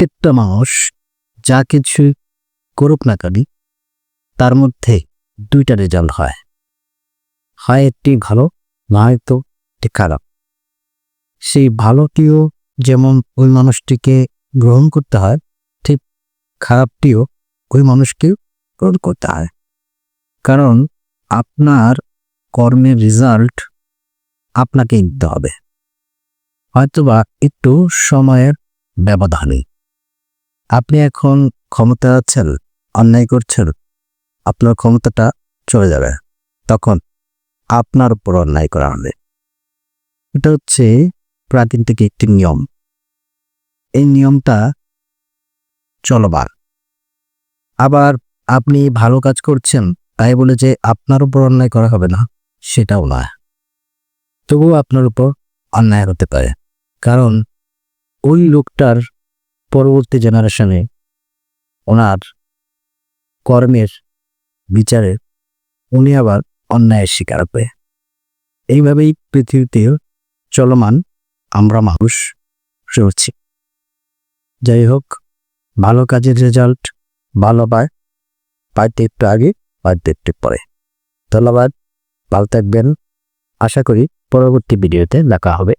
প্রত্যেকটা মানুষ যা কিছু করুক না কেন, তার মধ্যে দুইটা রেজাল্ট হয়। হয় একটি ভালো, না হয়তো একটি খারাপ। সেই ভালোটিও যেমন ওই মানুষটিকে গ্রহণ করতে হয়, ঠিক খারাপটিও ওই মানুষকে গ্রহণ করতে হয়। কারণ আপনার কর্মের রেজাল্ট আপনাকে দিতে হবে। হয়তোবা একটু সময়ের ব্যবধানে। আপনি এখন ক্ষমতা আছেন, অন্যায় করছেন, আপনার ক্ষমতাটা চলে যাবে। তখন আপনার উপর অন্যায় করা হবে। এটা হচ্ছে প্রাকৃতিক একটি নিয়ম। এই নিয়মটা চলবার আবার আপনি ভালো কাজ করছেন, তাই বলে যে আপনার উপর অন্যায় করা হবে না, সেটাও নয়। তবুও আপনার উপর অন্যায় হতে পারে। কারণ ওই লোকটার পরবর্তী জেনারেশনে ওনার কর্মের বিচারে উনি আবার অন্যায়ের শিকার হবে এইভাবেই পৃথিবীতে চলমান আমরা মানুষ রয়েছি যাই হোক, ভালো কাজের রেজাল্ট ভালো পায়, পাইতে একটু আগে, পাইতে একটু পরে। ধন্যবাদ, ভালো থাকবেন। আশা করি পরবর্তী ভিডিওতে দেখা হবে।